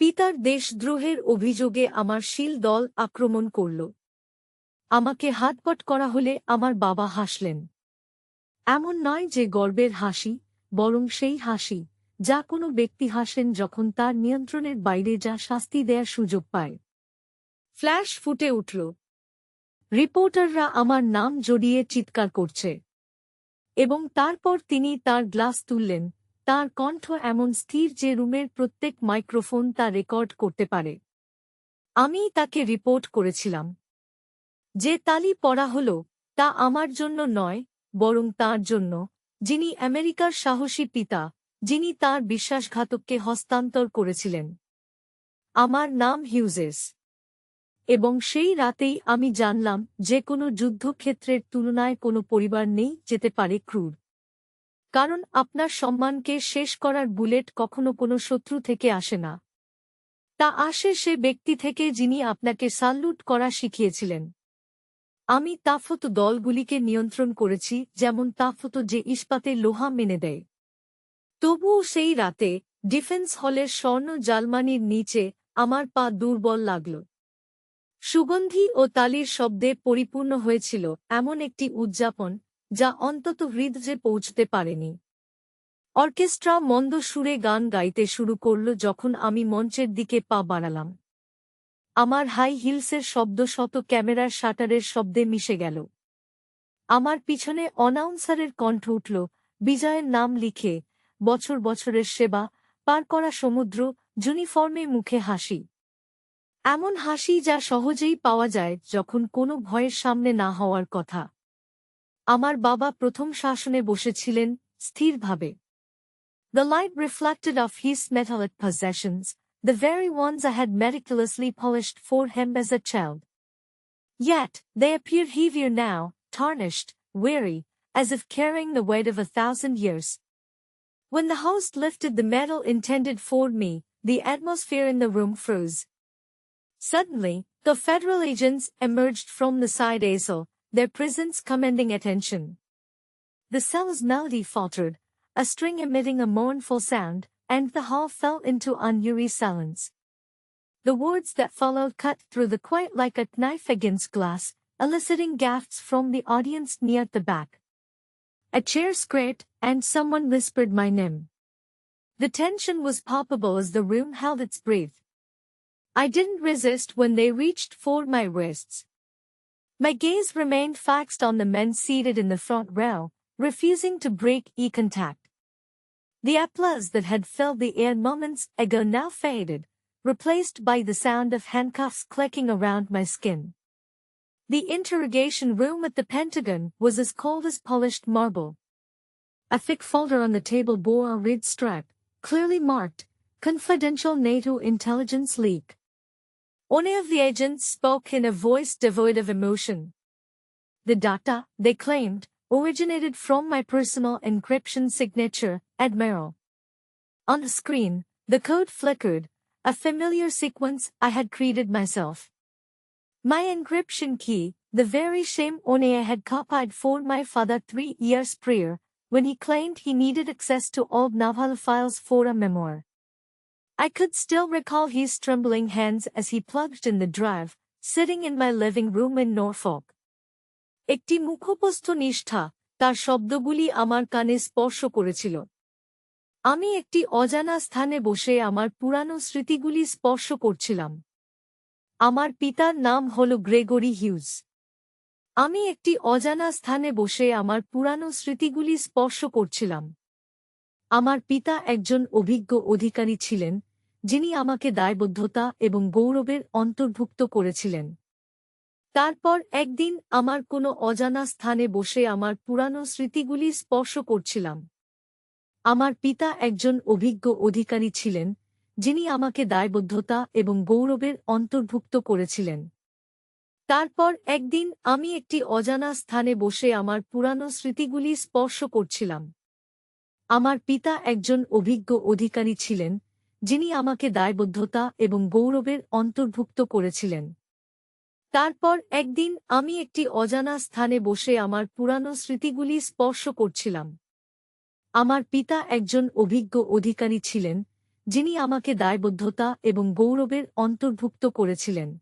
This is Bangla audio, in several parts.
পিতার দেশদ্রোহের অভিযোগে আমার শিল দল আক্রমণ করল। আমাকে হাতপট করা হলে আমার বাবা হাসলেন। এমন নয় যে গর্বের হাসি, বরং সেই হাসি, যা কোনো ব্যক্তি হাসেন যখন তার নিয়ন্ত্রণের বাইরে যা শাস্তি দেয়ার সুযোগ পায়। ফ্ল্যাশ ফুটে উঠল। রিপোর্টাররা আমার নাম জড়িয়ে চিৎকার করছে। এবং তারপর তিনি তার গ্লাস তুললেন তার কণ্ঠ এমন স্থির যে রুমের প্রত্যেক মাইক্রোফোন তা রেকর্ড করতে পারে। আমি তাকে রিপোর্ট করেছিলাম। যে তালি পড়া হল, তা আমার জন্য নয়, বরং তার জন্য, যিনি আমেরিকার সাহসী পিতা, যিনি তার বিশ্বাসঘাতককে হস্তান্তর করেছিলেন। আমার নাম হিউজেস। এবং সেই রাতেই আমি জানলাম, যে কোনো যুদ্ধক্ষেত্রের তুলনায় কোনো পরিবার নেই, যেতে পারে ক্রুর। কারণ আপনার সম্মানকে শেষ করার বুলেট কখনো কোনো শত্রু থেকে আসে না। তা আসে সে ব্যক্তি থেকে যিনি আপনাকে সাল্লুট করা শিখিয়েছিলেন। আমি তাফত দলগুলিকে নিয়ন্ত্রণ করেছি, যেমন তাফত যে ইস্পাতে লোহা মেনে দেয়। তবুও সেই রাতে ডিফেন্স হলের স্বর্ণ জালমানির নিচে আমার পা দুর্বল লাগল। সুগন্ধি ও তালির শব্দে পরিপূর্ণ হয়েছিল, এমন একটি উদযাপন যা অন্তত হৃদয়ে পৌঁছতে পারেনি। অর্কেস্ট্রা মন্দ সুরে গান গাইতে শুরু করল যখন আমি মঞ্চের দিকে পা বাড়ালাম। আমার হাই হিলসের শব্দ শত ক্যামেরার শাটারের শব্দে মিশে গেল। আমার পিছনে অনাউন্সারের কণ্ঠ উঠল, বিজয়ের নাম লিখে, বছর বছরের সেবা, পার করা সমুদ্র, ইউনিফর্মে মুখে হাসি। এমন হাসি যা সহজেই পাওয়া যায় যখন কোনো ভয়ের সামনে না হওয়ার কথা। আমার বাবা প্রথম শাসনে বসেছিলেন স্থিরভাবে The light reflected off his metallic possessions, the very ones I had meticulously polished for him as a child. Yet, they appeared heavier now, tarnished, weary, as if carrying the weight of a thousand years. When the host lifted the medal intended for me, the atmosphere in the room froze. Suddenly, the federal agents emerged from the side aisle, their presence commanding attention. The cell's melody faltered, a string emitting a mournful sound, and the hall fell into uneasy silence. The words that followed cut through the quiet like a knife against glass, eliciting gasps from the audience near the back. A chair scraped, and someone whispered my name. The tension was palpable as the room held its breath. I didn't resist when they reached for my wrists. My gaze remained fixed on the men seated in the front row, refusing to break eye contact. The applause that had filled the air moments ago now faded, replaced by the sound of handcuffs clicking around my skin. The interrogation room at the Pentagon was as cold as polished marble. A thick folder on the table bore a red stripe, clearly marked, Confidential NATO Intelligence Leak. Only of the agents spoke in a voice devoid of emotion. The data, they claimed, originated from my personal encryption signature, Admiral. On the screen, the code flickered, a familiar sequence I had created myself. My encryption key, the very same one I had copied for my father three years prior, when he claimed he needed access to old naval files for a memoir. I could still recall his trembling hands as he plugged in the drive, sitting in my living room in Norfolk. একটি মুখোপস্থ নিষ্ঠা তার শব্দগুলি আমার কানে স্পর্শ করেছিল। আমি একটি অজানা স্থানে বসে আমার পুরানো স্মৃতিগুলি স্পর্শ করছিলাম। আমার পিতার নাম হল গ্রেগরি হিউজ। আমি একটি অজানা স্থানে বসে আমার পুরানো স্মৃতিগুলি স্পর্শ করছিলাম। আমার পিতা একজন অভিজ্ঞ অধিকারী ছিলেন যিনি আমাকে দায়বদ্ধতা এবং গৌরবের অন্তর্ভুক্ত করেছিলেন। তারপর একদিন আমার কোনো অজানা স্থানে বসে আমার পুরানো স্মৃতিগুলি স্পর্শ করছিলাম। আমার পিতা একজন অভিজ্ঞ অধিকারী ছিলেন, যিনি আমাকে দায়বদ্ধতা এবং গৌরবের অন্তর্ভুক্ত করেছিলেন। তারপর একদিন আমি একটি অজানা স্থানে বসে আমার পুরানো স্মৃতিগুলি স্পর্শ করছিলাম। আমার পিতা একজন অভিজ্ঞ অধিকারী ছিলেন যিনি আমাকে দায়বদ্ধতা এবং গৌরবের অন্তর্ভুক্ত করেছিলেন। তারপর একদিন আমি একটি অজানা স্থানে বসে আমার পুরানো স্মৃতিগুলি স্পর্শ করছিলাম। আমার পিতা একজন অভিজ্ঞ অধিকারী ছিলেন, যিনি আমাকে দায়বদ্ধতা এবং গৌরবের অন্তর্ভুক্ত করেছিলেন।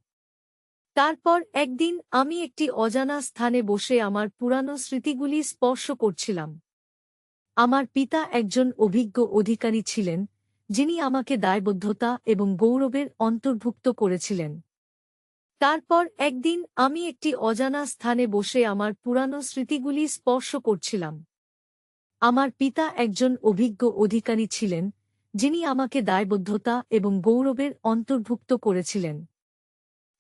তারপর একদিন আমি একটি অজানা স্থানে বসে আমার পুরানো স্মৃতিগুলি স্পর্শ করছিলাম। আমার পিতা একজন অভিজ্ঞ অধিকারী ছিলেন যিনি আমাকে দায়বদ্ধতা এবং গৌরবের অন্তর্ভুক্ত করেছিলেন। তারপর একদিন আমি একটি অজানা স্থানে বসে আমার পুরানো স্মৃতিগুলি স্পর্শ করছিলাম। আমার পিতা একজন অভিজ্ঞ অধিকারী ছিলেন, যিনি আমাকে দায়বদ্ধতা এবং গৌরবের অন্তর্ভুক্ত করেছিলেন।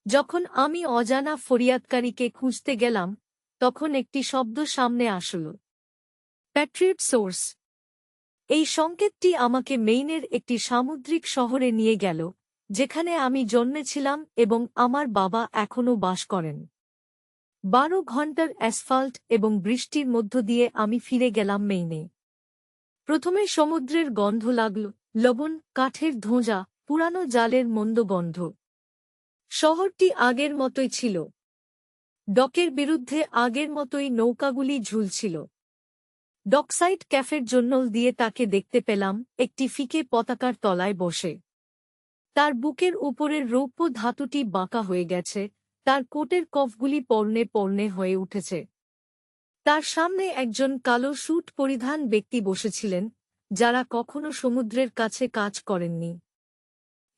যখন আমি অজানা ফরিয়াদকারীকে খুঁজতে গেলাম, তখন একটি শব্দ সামনে আসল। প্যাট্রিয়ট সোর্স এই সংকেতটি আমাকে মেইনের একটি সামুদ্রিক শহরে নিয়ে গেল, যেখানে আমি জন্মেছিলাম এবং আমার বাবা এখনও বাস করেন। বারো ঘণ্টার অ্যাসফাল্ট এবং বৃষ্টির মধ্য দিয়ে আমি ফিরে গেলাম মেইনে। প্রথমে সমুদ্রের গন্ধ লাগল, লবণ, কাঠের ধোঁজা, পুরানো জালের মন্দ গন্ধ। শহরটি আগের মতোই ছিল। ডকের বিরুদ্ধে আগের মতোই নৌকাগুলি ঝুলছিল। ডকসাইড ক্যাফের জন্য দিয়ে তাকে দেখতে পেলাম একটি ফিকে পতাকার তলায় বসে। তার বুকের উপরের রৌপ্য ধাতুটি বাঁকা হয়ে গেছে, তার কোটের কফগুলি পর্ণে পর্ণে হয়ে উঠেছে। তার সামনে একজন কালো স্যুট পরিধান ব্যক্তি বসেছিলেন, যারা কখনো সমুদ্রের কাছে কাজ করেননি।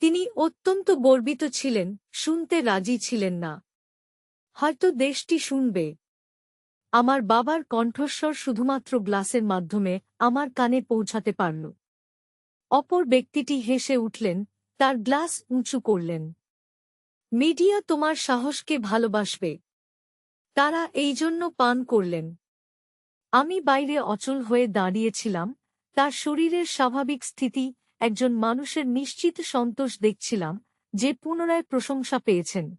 তিনি অত্যন্ত গর্বিত ছিলেন, শুনতে রাজি ছিলেন না। হয়তো দেশটি শুনবে। আমার বাবার কণ্ঠস্বর শুধুমাত্র গ্লাসের মাধ্যমে আমার কানে পৌঁছাতে পারল। অপর ব্যক্তিটি হেসে উঠলেন, তার গ্লাস উঁচু করলেন। মিডিয়া তোমার সাহসকে ভালোবাসবে। তারা এই জন্য পান করলেন। আমি বাইরে অচল হয়ে দাঁড়িয়েছিলাম, তার শরীরের স্বাভাবিক স্থিতি, একজন মানুষের নিশ্চিত সন্তোষ দেখছিলাম, যে পুনরায় প্রশংসা পেয়েছেন।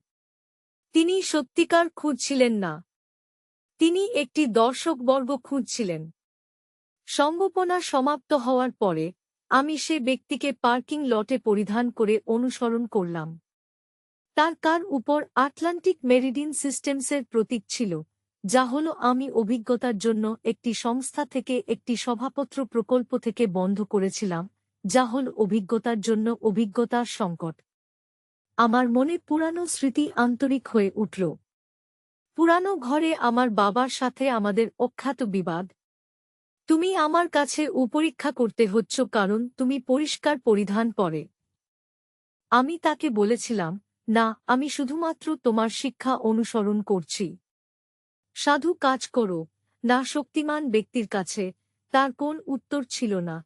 তিনি সত্যিকার খুঁজছিলেন না। তিনি একটি দর্শকবর্গ খুঁজছিলেন। সম্ভাবনা সমাপ্ত হওয়ার পরে, আমি সে ব্যক্তিকে পার্কিং লটে পরিধান করে অনুসরণ করলাম। তার কার উপর আটলান্টিক মেরিডিন সিস্টেমসের প্রতীক ছিল, যা হল আমি অভিজ্ঞতার জন্য একটি সংস্থা থেকে একটি সভাপত্র প্রকল্প থেকে বন্ধ করেছিলাম, যা হল অভিজ্ঞতার জন্য অভিজ্ঞতার সংকট। আমার মনে পুরানো স্মৃতি আন্তরিক হয়ে উঠল। পুরানো ঘরে আমার বাবার সাথে আমাদের অখ্যাত বিবাদ। তুমি আমার কাছে উপরীক্ষা করতে হচ্ছ কারণ তুমি পরিষ্কার পরিধান পরে। আমি তাকে বলেছিলাম, না, আমি শুধুমাত্র তোমার শিক্ষা অনুসরণ করছি। সাধু কাজ করো, না শক্তিমান ব্যক্তির কাছে, তার কোন উত্তর ছিল না।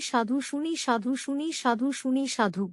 সাধু শুনি সাধু শুনি সাধু শুনি সাধু।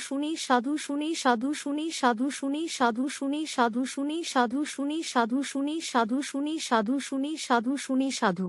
শুনি সাধু শুনি সাধু শুনি সাধু শুনি সাধু শুনি সাধু শুনি সাধু শুনি সাধু শুনি সাধু শুনি সাধু শুনি সাধু শুনি সাধু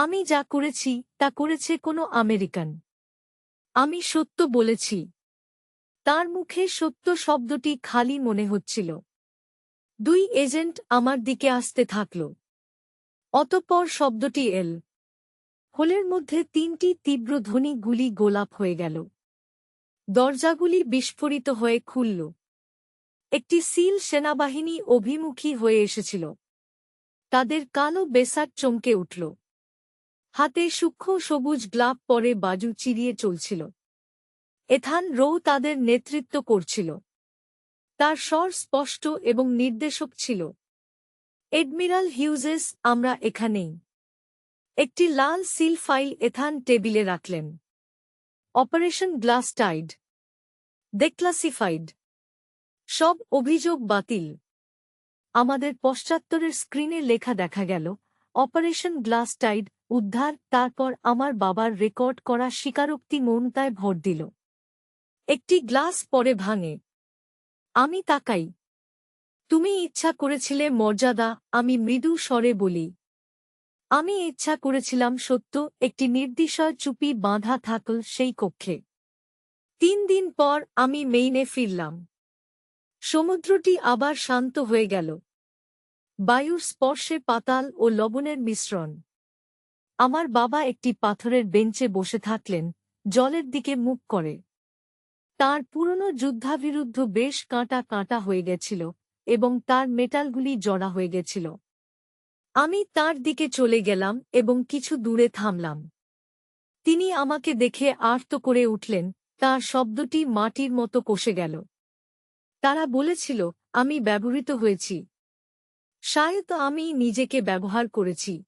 আমি যা করেছি, তা করেছে কোনো আমেরিকান। আমি সত্য বলেছি। তার মুখে সত্য শব্দটি খালি মনে হচ্ছিল। দুই এজেন্ট আমার দিকে আসতে থাকল। অতঃপর শব্দটি এল। হোলের মধ্যে তিনটি তীব্র ধ্বনি গুলি গোলাপ হয়ে গেল। দরজাগুলি বিস্ফোরিত হয়ে খুলল। একটি সিল সেনাবাহিনী অভিমুখী হয়ে এসেছিল। তাদের কালো বেসার চমকে উঠল। হাতে সূক্ষ্ম সবুজ গ্লাভ পরে বাজু চিরিয়ে চলছিল। এথান রৌ তাদের নেতৃত্ব করছিল। তার স্বর স্পষ্ট এবং নির্দেশক ছিল। এডমিরাল হিউজেস, আমরা এখানেই। একটি লাল সিল ফাইল এথান টেবিলে রাখলেন। Operation glass tide. সব অভিযোগ বাতিল। আমাদের পশ্চাত্তরের স্ক্রিনে লেখা দেখা গেল, অপারেশন গ্লাস টাইড উদ্ধার, তারপর আমার বাবার রেকর্ড করা স্বীকারোক্তি মৌনতায় ভর দিল। একটি গ্লাস পরে ভাঙে। আমি তাকাই। তুমি ইচ্ছা করেছিলে মর্যাদা, আমি মৃদু স্বরে বলি। আমি ইচ্ছা করেছিলাম সত্য, একটি নির্দিশয় চুপি বাঁধা থাকল সেই কক্ষে। তিন দিন পর আমি মেইনে ফিরলাম। সমুদ্রটি আবার শান্ত হয়ে গেল। বায়ুর স্পর্শে পাতাল ও লবণের মিশ্রণ। আমার বাবা একটি পাথরের বেঞ্চে বসে থাকলেন, জলের দিকে মুখ করে। তার পুরনো যুদ্ধাবিরুদ্ধ বেশ কাঁটা কাঁটা হয়ে গেছিল এবং তার মেটালগুলি জড়া হয়ে গেছিল। আমি তার দিকে চলে গেলাম এবং কিছু দূরে থামলাম। তিনি আমাকে দেখে আর্ত করে উঠলেন, তার শব্দটি মাটির মতো কষে গেল। তারা বলেছিল, আমি ব্যবহৃত হয়েছি। শায়দ আমি নিজেকে ব্যবহার করেছি।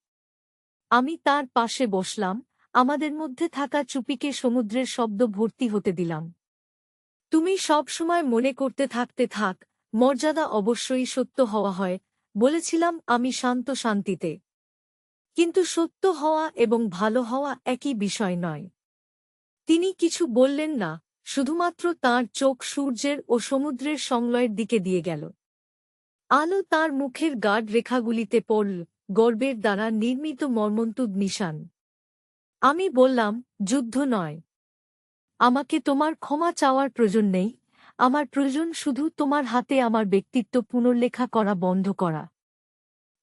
আমি তার পাশে বসলাম, আমাদের মধ্যে থাকা চুপিকে সমুদ্রের শব্দ ভর্তি হতে দিলাম। তুমি সব সময় মনে করতে থাকতে থাক, মর্যাদা অবশ্যই সত্য হওয়া হয়, বলেছিলাম আমি শান্ত শান্তিতে। কিন্তু সত্য হওয়া এবং ভালো হওয়া একই বিষয় নয়। তিনি কিছু বললেন না, শুধুমাত্র তার চোখ সূর্যের ও সমুদ্রের সংলয়ের দিকে দিয়ে গেল। আলো তার মুখের গাঢ় রেখাগুলিতে পড়ল গর্বের দ্বারা নির্মিত মর্মন্তুদ নিশান। আমি বললাম, যুদ্ধ নয়। আমাকে তোমার ক্ষমা চাওয়ার প্রয়োজন নেই। আমার প্রয়োজন শুধু তোমার হাতে আমার ব্যক্তিত্ব পুনর্লেখা করা, বন্ধ করা।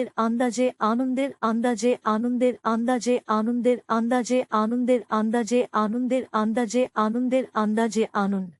আনন্দের আন্দাজে আনন্দের আন্দাজে আনন্দের আন্দাজে আনন্দের আন্দাজে আনন্দের আন্দাজে আনন্দের আন্দাজে আনন্দের আন্দাজে, আনন্দ।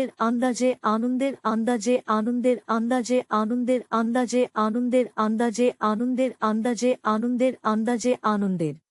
আনন্দের আন্দাজে আনন্দের আন্দাজে আনন্দের আন্দাজে আনন্দের আন্দাজে আনন্দের আন্দাজে আনন্দের আন্দাজে আনন্দের আন্দাজে আনন্দের।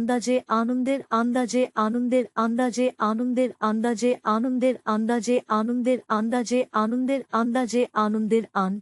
আন্দাজে আনন্দের আন্দাজে আনন্দের আন্দাজে আনন্দের আন্দাজে আনন্দের আন্দাজে আনন্দের আন্দাজে আনন্দের আন্দাজে আনন্দের আন্দ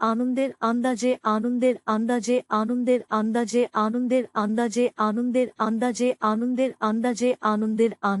আনন্দের আন্দাজে আনন্দের আন্দাজে আনন্দের আন্দাজে আনন্দের আন্দাজে আনন্দের আন্দাজে আনন্দের আন্দাজে আনন্দের আন।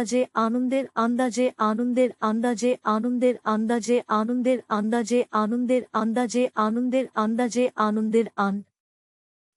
আনন্দের আন্দাজে আনন্দের আন্দাজে আনন্দের আন্দাজে আনন্দের আন্দাজে আনন্দের আন্দাজে আনন্দের আন্দাজে আনন্দের আন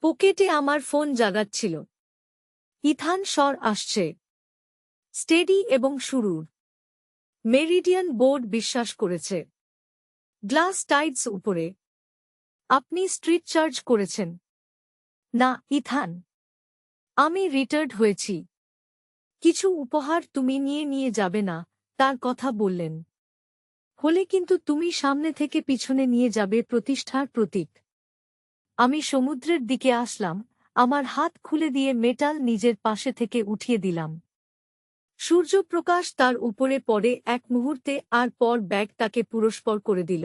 পকেটে আমার ফোন জাগাচ্ছিল। ইথান স্বর আসছে। স্টেডি এবং শুরুর মেরিডিয়ান বোর্ড বিশ্বাস করেছে। গ্লাস টাইডস উপরে। আপনি স্ট্রিট চার্জ করেছেন। না, ইথান। আমি রিটার্ড হয়েছি। কিছু উপহার তুমি নিয়ে নিয়ে যাবে না, তার কথা বললেন। হলে কিন্তু তুমি সামনে থেকে পিছনে নিয়ে যাবে প্রতিষ্ঠার প্রতীক। আমি সমুদ্রের দিকে আসলাম, আমার হাত খুলে দিয়ে মেটাল নিজের পাশে থেকে উঠিয়ে দিলাম। সূর্যপ্রকাশ তার উপরে পড়ে এক মুহূর্তে, আর পর ব্যাগ তাকে পুরস্পর করে দিল।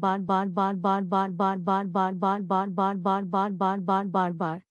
bar bar bar bar bar bar bar bar bar bar bar bar bar bar bar bar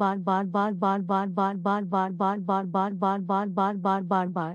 বার বার বার বার বার বার বার বার বার বার বার বার বার বার বার বার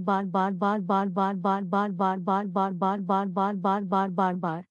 বার বার বার বার বার বার বার বার বার বার বার বার বার বার বার বার